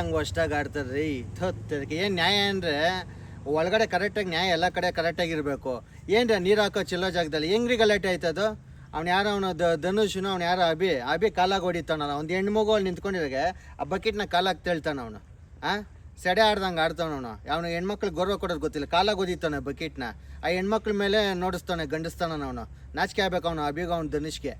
ಹಂಗೆ ಅಷ್ಟಾಗಿ ಆಡ್ತಾರೆ ರೀ ಥತ್ತದಕ್ಕೆ ಏನು ನ್ಯಾಯ ಅಂದರೆ ಒಳಗಡೆ ಕರೆಕ್ಟಾಗಿ ನ್ಯಾಯ ಎಲ್ಲ ಕಡೆ ಕರೆಕ್ಟಾಗಿರಬೇಕು ಏನು ನೀರು ಹಾಕೋ ಚಿಲ್ಲೋ ಜಾಗದಲ್ಲಿ ಹೆಂಗ್ರಿ ಗಲಾಟೆ ಆಯ್ತದು ಅವ್ನು ಯಾರೋ ಅವನು ಧನುಷನು, ಅವ್ನು ಯಾರೋ ಅಭಿ ಅಭಿ ಕಾಲಾಗಿ ಹೊಡಿತಾನ ಒಂದು ಹೆಣ್ಣು ಮಗು ಅಲ್ಲಿ ನಿಂತ್ಕೊಂಡಿರಾಗೆ, ಆ ಬಕೆಟ್ನ ಕಾಲಾಗಿ ತೇಳ್ತಾನ ಅವನು. ಹಾಂ ಸೆಡೆ ಆಡ್ದಂಗೆ ಆಡ್ತಾನ ಅವನು. ಅವನು ಹೆಣ್ಮಕ್ಳಿಗೆ ಗೌರವ ಕೊಡೋದು ಗೊತ್ತಿಲ್ಲ. ಕಾಲಾಗಿ ಓದಿತಾನೆ ಬಕೆಟ್ನ. ಆ ಹೆಣ್ಮಕ್ಳ ಮೇಲೆ ನೋಡಿಸ್ತಾನೆ, ಗಂಡಿಸ್ತಾನ ಅವನು. ನಾಚಿಕೆ ಆಗ್ಬೇಕು ಅವನು ಅಭಿಗ ಅವ್ನು ಧನುಷ್ಗೆ.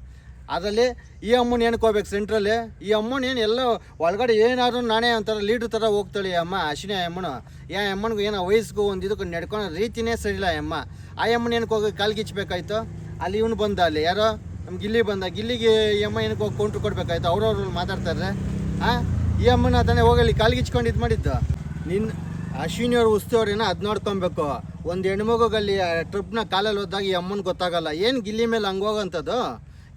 ಅದರಲ್ಲಿ ಈ ಅಮ್ಮನ ಏನಕ್ಕೆ ಹೋಗ್ಬೇಕು ಸೆಂಟ್ರಲ್ಲಿ ಈ ಅಮ್ಮನ ಏನು ಎಲ್ಲ ಒಳಗಡೆ ಏನಾದರೂ ನಾನೇ ಒಂಥರ ಲೀಡ್ರ್ ಥರ ಹೋಗ್ತಾಳೆ ಅಮ್ಮ, ಅಶ್ವಿನಿ ಅಮ್ಮನು. ಯಾ ಅಮ್ಮನಿಗೂ ಏನೋ ವಯಸ್ಸಿಗೂ ಒಂದು ಇದಕ್ಕೆ ನಡ್ಕೊಳೋ ರೀತಿನೇ ಸರಿಯಿಲ್ಲ ಆ ಅಮ್ಮ. ಆ ಅಮ್ಮನ ಏನಕ್ಕೆ ಹೋಗಿ ಕಾಲ್ಗಿಚ್ಬೇಕಾಯ್ತು ಅಲ್ಲಿ ಇವನು ಬಂದ ಅಲ್ಲಿ, ಯಾರೋ? ನಮ್ಮ ಗಿಲ್ಲಿ ಬಂದ. ಗಿಲ್ಲಿಗೆ ಈ ಅಮ್ಮ ಏನಕ್ಕೆ ಹೋಗಿ ಕೌಂಟ್ರ್ ಕೊಡಬೇಕಾಯ್ತು? ಅವ್ರವ್ರು ಮಾತಾಡ್ತಾರೆ ಹಾಂ ಈ ಅಮ್ಮನ ತಾನೇ ಹೋಗಲಿ ಕಾಲ್ಗಿಚ್ಕೊಂಡು ಇದು ಮಾಡಿದ್ದು. ನಿನ್ನ ಅಶ್ವಿನಿ ಅವ್ರ ಉಸ್ತುವಾರಿನ ಅದು ನೋಡ್ಕೊಬೇಕು. ಒಂದು ಹೆಣ್ಮಗುಗಲ್ಲಿ ಟ್ರಿಪ್ನ ಕಾಲಲ್ಲಿ ಹೋದಾಗ ಈ ಅಮ್ಮನ ಗೊತ್ತಾಗಲ್ಲ. ಏನು ಗಿಲ್ಲಿ ಮೇಲೆ ಹಂಗೆ ಹೋಗೋಂಥದ್ದು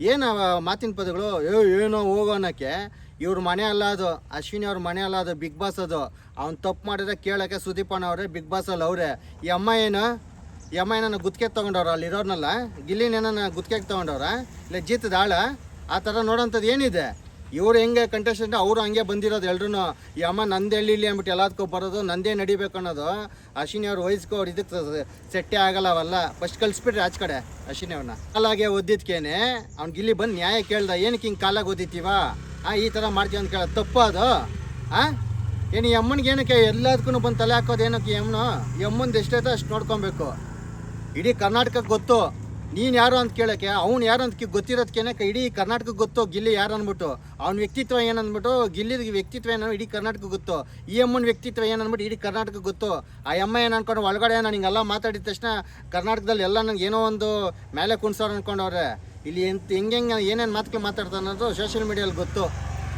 ಏನು ಮಾತಿನ ಪದಗಳು? ಏ, ಏನೋ ಹೋಗೋ ಅನ್ನೋಕ್ಕೆ. ಇವ್ರ ಮನೆ ಅಲ್ಲ ಅದು, ಅಶ್ವಿನಿ ಅವ್ರ ಮನೆ ಅಲ್ಲ ಅದು, ಬಿಗ್ ಬಾಸ್ ಅದು. ಅವ್ನು ತಪ್ಪು ಮಾಡಿದ್ರೆ ಕೇಳೋಕ್ಕೆ ಸುದೀಪಣ್ಣ ಅವರೇ, ಬಿಗ್ ಬಾಸಲ್ಲಿ ಅವರೇ. ಈ ಅಮ್ಮ ಏನು? ಈ ಅಮ್ಮ ಏನನ್ನ ಗುತ್ತಿಗೆ ತೊಗೊಂಡವ್ರ ಅಲ್ಲಿ ಇರೋರ್ನಲ್ಲ? ಗಿಲ್ಲಿನೇನ ಗುತ್ತಿಗೆ ತೊಗೊಂಡವ್ರ? ಇಲ್ಲ ಜೀತದ ಆಳ? ಆ ಥರ ನೋಡೋಂಥದ್ದು ಏನಿದೆ? ಇವ್ರು ಹೆಂಗೆ ಕಂಟೆಸ್ಟೆಂಟ್ ಅವರು ಹಂಗೆ ಬಂದಿರೋದು ಎಲ್ರೂ ಈ ಅಮ್ಮ ನಂದೇ ಇಲ್ಲಿ ಅಂದ್ಬಿಟ್ಟು ಎಲ್ಲದಕ್ಕೂ ಬರೋದು, ನಂದೇ ನಡಿಬೇಕು ಅನ್ನೋದು. ಅಶ್ವಿನಿ ಅವ್ರ ವಯಸ್ಸಿಗೂ ಅವ್ರು ಇದಕ್ಕೆ ಸೆಟ್ಟೆ ಆಗಲ್ಲ ಅವಲ್ಲ. ಫಸ್ಟ್ ಕಳಿಸ್ಬಿಟ್ರಿ ಆಚೆ ಕಡೆ ಅಶ್ವಿನಿ ಅವ್ರನ್ನ ಕಾಲಾಗೆ ಓದಿದ್ಕೇನೆ ಅವ್ನಿಗೆ ಇಲ್ಲಿ ಬಂದು ನ್ಯಾಯ ಕೇಳ್ದ, ಏನಕ್ಕೆ ಹಿಂಗೆ ಕಾಲಾಗ ಓದಿತೀವ ಆ, ಈ ಥರ ಮಾಡ್ತೀವಿ ಅಂತ ಕೇಳ ತಪ್ಪು ಅದು. ಆ? ಏನು ಈ ಅಮ್ಮನಿಗೆ ಏನಕ್ಕೆ ಎಲ್ಲದಕ್ಕೂ ಬಂದು ತಲೆ ಹಾಕೋದು ಏನಕ್ಕೆ ಈ ಅಮ್ಮನು? ಈ ಅಮ್ಮಂದು ಎಷ್ಟೈತೋ ಅಷ್ಟು ನೋಡ್ಕೊಬೇಕು. ಇಡೀ ಕರ್ನಾಟಕಕ್ಕೆ ಗೊತ್ತು. ನೀನು ಯಾರು ಅಂತ ಕೇಳೋಕ್ಕೆ, ಅವ್ನು ಯಾರು ಅಂತ ಗೊತ್ತಿರೋದಕ್ಕೇನೆ ಇಡೀ ಕರ್ನಾಟಕಕ್ಕೆ ಗೊತ್ತು, ಗಿಲ್ಲಿ ಯಾರು ಅಂದ್ಬಿಟ್ಟು. ಅವ್ನ ವ್ಯಕ್ತಿತ್ವ ಏನಂದ್ಬಿಟ್ಟು ಗಿಲ್ಲಿದ ವ್ಯಕ್ತಿತ್ವ ಏನೋ ಇಡೀ ಕರ್ನಾಟಕಕ್ಕೆ ಗೊತ್ತು. ಈ ಅಮ್ಮನ ವ್ಯಕ್ತಿತ್ವ ಏನಂದ್ಬಿಟ್ಟು ಇಡೀ ಕರ್ನಾಟಕಕ್ಕೆ ಗೊತ್ತು. ಆ ಅಮ್ಮ ಏನು ಅನ್ಕೊಂಡು, ಒಳಗಡೆ ನಾನು ಹಿಂಗೆಲ್ಲ ಮಾತಾಡಿದ ತಕ್ಷಣ ಕರ್ನಾಟಕದಲ್ಲಿ ಎಲ್ಲ ನಂಗೆ ಏನೋ ಒಂದು ಮೇಲೆ ಕುಣ್ಸೋರು ಅನ್ಕೊಂಡವ್ರೆ. ಇಲ್ಲಿ ಎಂತ ಹೆಂಗೆ ಏನೇನು ಮಾತುಗಳು ಮಾತಾಡ್ತಾರೆ ಅನ್ನೋದು ಸೋಷಿಯಲ್ ಮೀಡಿಯಲ್ಲಿ ಗೊತ್ತು.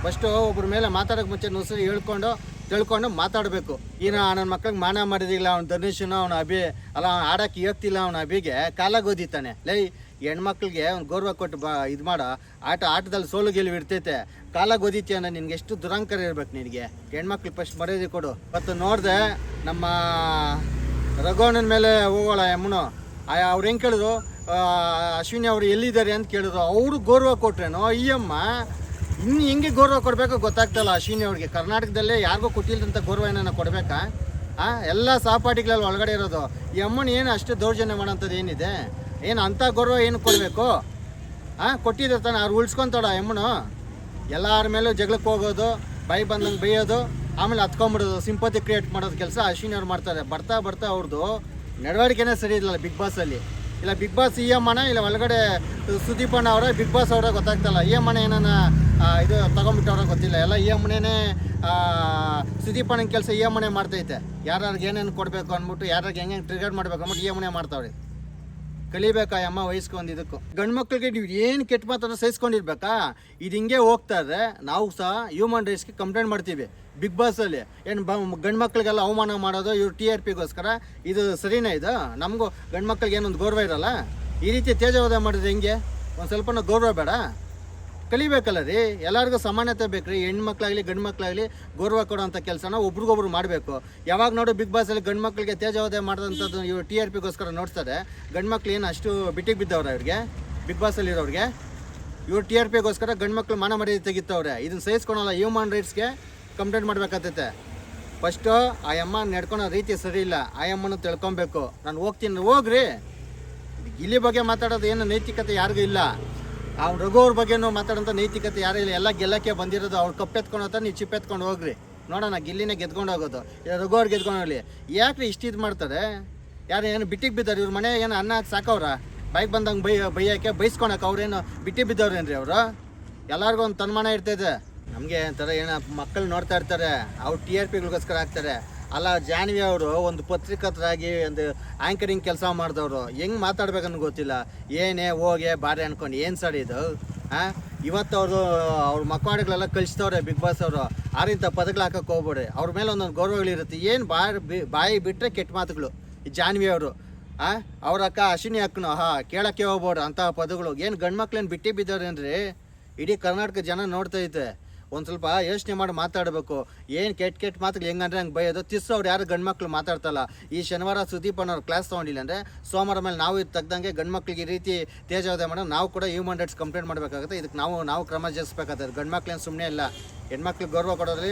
ಫಸ್ಟು ಒಬ್ಬರ ಮೇಲೆ ಮಾತಾಡೋಕೆ ಮುಂಚೆ ನುಸುರು ಹೇಳ್ಕೊಂಡು ತಿಳ್ಕೊಂಡು ಮಾತಾಡಬೇಕು. ಈಗ ನನ್ನ ಮಕ್ಳಿಗೆ ಮಾನ ಮಾಡಿದಿಲ್ಲ, ಅವ್ನು ಧನುಷನು, ಅವ್ನು ಅಭಿ, ಅಲ್ಲ, ಅವ್ನು ಆಡೋಕೆ ಇವತ್ತಿಲ್ಲ ಅವ್ನ ಅಭಿಗೆ ಕಾಲ ಗೋದಿತಾನೆ ಲೈ, ಹೆಣ್ಮಕ್ಳಿಗೆ ಅವ್ನು ಗೌರವ ಕೊಟ್ಟು ಬಾ, ಇದು ಮಾಡೋ. ಆಟ, ಆಟದಲ್ಲಿ ಸೋಲು ಗೆಲುವು ಇರ್ತೈತೆ. ಕಾಲ ಓದಿತಿ ಅನ್ನೋ ನಿನ್ಗೆ ಎಷ್ಟು ದುರಂಕಾರ ಇರ್ಬೇಕು ನಿನಗೆ. ಹೆಣ್ಮಕ್ಳಿಗೆ ಫಸ್ಟ್ ಮರ್ಯಾದೆ ಕೊಡು. ಮತ್ತು ನೋಡಿದೆ ನಮ್ಮ ರಘುವಣ್ಣನ ಮೇಲೆ ಹೋಗೋಳ ಯಮ್ಮನು ಅವ್ರು ಹೆಂಗೆ ಕೇಳಿದ್ರು? ಅಶ್ವಿನಿ ಅವರು ಎಲ್ಲಿದ್ದಾರೆ ಅಂತ ಕೇಳಿದ್ರು. ಅವರು ಗೌರವ ಕೊಟ್ರೇನೋ? ಈ ಅಮ್ಮ ಇನ್ನು ಹೆಂಗೆ ಗೌರವ ಕೊಡಬೇಕು ಗೊತ್ತಾಗ್ತಲ್ಲ ಅಶ್ವಿನಿ ಅವ್ರಿಗೆ. ಕರ್ನಾಟಕದಲ್ಲೇ ಯಾರಿಗೂ ಕೊಟ್ಟಿಲ್ಲದಂಥ ಗೌರವ ಏನನ್ನ ಕೊಡಬೇಕಾ? ಆ, ಎಲ್ಲ ಸಹಪಾಠಿಗಳಲ್ಲಿ ಒಳಗಡೆ ಇರೋದು. ಈ ಅಮ್ಮನ ಏನು ಅಷ್ಟು ದೌರ್ಜನ್ಯ ಮಾಡೋಂಥದ್ದು ಏನಿದೆ? ಏನು ಅಂಥ ಗೌರವ ಏನು ಕೊಡಬೇಕು? ಹಾಂ ಕೊಟ್ಟಿದ್ರೆ ತಾನೆ, ಅವ್ರು ಉಳ್ಸ್ಕೊಂತಾಳ ಅಮ್ಮನು. ಎಲ್ಲರ ಮೇಲೂ ಜಗಳಕ್ಕೆ ಹೋಗೋದು ಬೈ ಬಂದಂಗೆ ಬೈಯೋದು, ಆಮೇಲೆ ಹತ್ಕೊಂಬಿಡೋದು, ಸಿಂಪತಿ ಕ್ರಿಯೇಟ್ ಮಾಡೋದು ಕೆಲಸ ಅಶ್ವಿನಿ ಅವ್ರು ಮಾಡ್ತಾರೆ. ಬರ್ತಾ ಬರ್ತಾ ಅವ್ರದ್ದು ನಡವಳಿಕೆನೇ ಸರಿ ಇಲ್ಲ ಬಿಗ್ ಬಾಸಲ್ಲಿ. ಇಲ್ಲ ಬಿಗ್ ಬಾಸ್ ಈ ಎಂ ಇಲ್ಲ ಒಳಗಡೆ ಸುದೀಪಣ್ಣ ಅವರ ಬಿಗ್ ಬಾಸ್ ಅವರ ಗೊತ್ತಾಗ್ತಲ್ಲ. ಈ ಎಂ ಏನಾನ ಆ, ಇದು ತಗೊಂಬಿಟ್ಟವ್ರ ಗೊತ್ತಿಲ್ಲ. ಎಲ್ಲ ಈ ಸುದೀಪ್ ಅಣ್ಣ ಕೆಲಸ ಈ ಅಮ್ಮನೆ ಮಾಡ್ತೈತೆ. ಯಾರ್ಯಾರಿಗೆ ಏನೇನು ಕೊಡಬೇಕು ಅಂದ್ಬಿಟ್ಟು ಯಾರ್ಯಾರಿಗೆ ಹೆಂಗೆ ಟ್ರಿಗರ್ ಮಾಡ್ಬೇಕು ಅಂದ್ಬಿಟ್ಟು ಈ ಅಮ್ಮನೆ ಮಾಡ್ತಾವ್ರಿ. ಕಲಿಬೇಕಾ ಅಮ್ಮ ವಯಸ್ಸಿಗೆ ಒಂದು ಗಂಡು ಮಕ್ಳಿಗೆ ನೀವು ಏನು ಕೆಟ್ಟ ಮಾತನ್ನು ಸಹಿಸ್ಕೊಂಡಿರ್ಬೇಕಾ? ಇದು ಹಿಂಗೆ ಹೋಗ್ತಾ ಇದ್ರೆ ನಾವು ಸಹ ಹ್ಯೂಮನ್ ರೈಟ್ಸ್ಗೆ ಕಂಪ್ಲೇಂಟ್ ಮಾಡ್ತೀವಿ. ಬಿಗ್ ಬಾಸಲ್ಲಿ ಏನು ಬ ಗಂಡು ಮಕ್ಳಿಗೆಲ್ಲ ಅವಮಾನ ಮಾಡೋದು ಇವ್ರು ಟಿ ಆರ್ ಪಿಗೋಸ್ಕರ ಇದು ಸರಿನಾ ಇದು? ನಮಗೂ ಗಂಡು ಮಕ್ಳಿಗೆ ಏನೊಂದು ಗೌರವ ಇರಲ್ಲ? ಈ ರೀತಿ ತೇಜವಾದ ಮಾಡಿದ್ರೆ ಹೆಂಗೆ? ಒಂದು ಸ್ವಲ್ಪನೂ ಗೌರವ ಬೇಡ. ಕಲಿಬೇಕಲ್ಲ ರೀ. ಎಲ್ಲರಿಗೂ ಸಮಾನತೆ ಬೇಕು ರೀ ಹೆಣ್ಮಕ್ಳಾಗಲಿ, ಗಂಡು ಮಕ್ಳಾಗಲಿ ಗೌರವ ಕೊಡೋಂಥ ಕೆಲಸನ ಒಬ್ರಿಗೊಬ್ರು ಮಾಡಬೇಕು. ಯಾವಾಗ ನೋಡು ಬಿಗ್ ಬಾಸಲ್ಲಿ ಗಂಡು ಮಕ್ಳಿಗೆ ತೇಜವಾದ ಮಾಡಿದಂಥದ್ದು ಇವ್ರು ಟಿ ಆರ್ ಪಿಗೋಸ್ಕರ ನೋಡ್ತಾರೆ ಗಂಡು ಮಕ್ಳು ಏನು ಅಷ್ಟು ಬಿಟ್ಟಿಗೆ ಬಿದ್ದವ್ರೆ ಅವ್ರಿಗೆ ಬಿಗ್ ಬಾಸಲ್ಲಿರೋರಿಗೆ ಇವ್ರು ಟಿ ಆರ್ ಪಿಗೋಸ್ಕರ ಗಂಡು ಮಕ್ಳು ಮಾನ ಮರ್ಯಾದೆ ತೆಗಿತವ್ರೆ. ಇದನ್ನ ಸಹಿಸ್ಕೊಳಲ್ಲ ಹ್ಯೂಮನ್ ರೈಟ್ಸ್ಗೆ ಕಂಪ್ಲೇಂಟ್ ಮಾಡ್ಬೇಕಾಗ್ತೈತೆ. ಫಸ್ಟು ಆ ಅಮ್ಮ ನಡ್ಕೊಳೋ ರೀತಿ ಸರಿ ಇಲ್ಲ. ಆ ಅಮ್ಮನ ತಿಳ್ಕೊಬೇಕು. ನಾನು ಹೋಗ್ತೀನಿ, ಹೋಗ್ರಿ. ಗಿಲ್ಲಿ ಬಗ್ಗೆ ಮಾತಾಡೋದು ಏನು ನೈತಿಕತೆ ಯಾರಿಗೂ ಇಲ್ಲ. ಅವ್ನ ರಘು ಅವ್ರ ಬಗ್ಗೆನೂ ಮಾತಾಡೋಂಥ ನೈತಿಕತೆ ಯಾರೂ ಇಲ್ಲ. ಎಲ್ಲ ಗೆಲ್ಲಕ್ಕೆ ಬಂದಿರೋದು ಅವ್ರು ಕಪ್ಪೆತ್ಕೊಂಡು ನೀವು ಚಿಪ್ಪೆತ್ಕೊಂಡು ಹೋಗ್ರಿ. ನೋಡೋಣ, ಗಿಲ್ಲಿನೇ ಗೆದ್ಕೊಂಡು ಹೋಗೋದು. ಇಲ್ಲ, ರಘು ಅವ್ರು ಗೆದ್ಕೊಂಡು ಹೋಗ್ಲಿ. ಯಾಕ್ರಿ ಇಷ್ಟು ಇದು ಮಾಡ್ತಾರೆ? ಯಾರು ಏನು ಬಿಟ್ಟಿಗೆ ಬಿದ್ದಾರೆ? ಇವ್ರ ಮನೆ ಏನು ಅನ್ನ ಹಾಕಿ ಸಾಕವ್ರ? ಬೈಕ್ ಬಂದಂಗೆ ಬೈ, ಬೈಯೋಕ್ಕೆ ಬೈಸ್ಕೊಳಕ್ಕೆ ಅವ್ರೇನು ಬಿಟ್ಟಿ ಬಿದ್ದವ್ರೇನು ರೀ ಅವರು? ಎಲ್ಲರಿಗೂ ಒಂದು ತನ್ಮಾನ ಇರ್ತೈತೆ. ನಮಗೆ ಒಂಥರ ಏನೋ ಮಕ್ಕಳು ನೋಡ್ತಾ ಇರ್ತಾರೆ, ಅವ್ರು ಟಿ ಆರ್ ಪಿಗಳಿಗೋಸ್ಕರ ಆಗ್ತಾರೆ ಅಲ್ಲ, ಜಾನ್ವಿ ಅವರು ಒಂದು ಪತ್ರಿಕರ್ತರಾಗಿ ಒಂದು ಆ್ಯಂಕರಿಂಗ್ ಕೆಲಸ ಮಾಡಿದವರು. ಹೆಂಗೆ ಮಾತಾಡ್ಬೇಕನ್ನು ಗೊತ್ತಿಲ್ಲ. ಏನೇ ಹೋಗೆ ಬಾರೆ ಅನ್ಕೊಂಡು, ಏನು ಸರ್ ಇದು? ಹಾಂ? ಇವತ್ತು ಅವರು, ಅವ್ರ ಮಕ್ಕಳುಗಳೆಲ್ಲ ಕಳಿಸ್ತವ್ರೆ ಬಿಗ್ ಬಾಸ್ ಅವರು. ಆರಿಂಥ ಪದಗಳು ಹಾಕಕ್ಕೆ ಹೋಗ್ಬೇಡಿ ಅವ್ರ ಮೇಲೆ ಒಂದೊಂದು ಗೌರವಗಳಿರುತ್ತೆ ಏನು ಬಾಯಿ ಬಿ- ಬಾಯಿ ಬಿಟ್ಟರೆ ಕೆಟ್ಟ ಮಾತುಗಳು. ಈ ಜಾನ್ವಿ ಅವರು. ಹಾಂ? ಅವ್ರ ಅಕ್ಕ ಅಶ್ವಿನಿ ಅಕ್ಕನು ಹಾ ಕೇಳೋಕ್ಕೆ ಹೋಗ್ಬೇಡ ಅಂತಹ ಪದಗಳು. ಏನು ಗಂಡು ಮಕ್ಳೇನು ಬಿಟ್ಟು ಬಿದ್ದವ್ರೇನ್ರಿ ಇಡೀ ಕರ್ನಾಟಕ ಜನ ನೋಡ್ತಾ ಐತೆ. ಒಂದು ಸ್ವಲ್ಪ ಯೋಚನೆ ಮಾಡಿ ಮಾತಾಡಬೇಕು. ಏನು ಕೆಟ್ಟ ಕೆಟ್ಟ ಮಾತುಗಳು ಹೆಂಗಂದ್ರೆ ಹಂಗೆ ಬೈಯೋದು. ತಿಸ್ಸು ಅವ್ರು ಯಾರು ಗಂಡು ಮಕ್ಳು ಮಾತಾಡ್ತಲ್ಲ. ಈ ಶನಿವಾರ ಸುದೀಪ್ ಅನ್ನೋರು ಕ್ಲಾಸ್ ತೊಗೊಂಡಿಲ್ಲ ಅಂದರೆ ಸೋಮವಾರ ಮೇಲೆ ನಾವು ಇದು ತೆಗ್ದಂಗೆ ಗಂಡು ಮಕ್ಳಿಗೆ ಈ ರೀತಿ ತೇಜೋದೆ ಮೇಡಮ್ ನಾವು ಕೂಡ ಹ್ಯೂಮನ್ ರೈಟ್ಸ್ ಕಂಪ್ಲೇಂಟ್ ಮಾಡಬೇಕಾಗುತ್ತೆ. ಇದಕ್ಕೆ ನಾವು ನಾವು ಕ್ರಮ ಜರುಗಿಸ್ಬೇಕಾಗ್ತದೆ ಗಂಡು ಮಕ್ಳೇನು ಸುಮ್ಮನೆ ಇಲ್ಲ. ಹೆಣ್ಮಕ್ಳಿಗೆ ಗೌರವ ಕೊಡೋದ್ರಲ್ಲಿ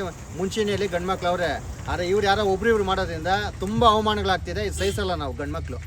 ಇಲ್ಲಿ ಗಂಡು ಮಕ್ಳು ಅವರೇ ಆದರೆ ಇವ್ರು ಯಾರೋ ಒಬ್ರು ಇವ್ರು ಮಾಡೋದ್ರಿಂದ ತುಂಬ ಅವಮಾನಗಳಾಗ್ತಿದೆ. ಇದು ಸಹಿಸಲ್ಲ ನಾವು ಗಂಡು ಮಕ್ಳು.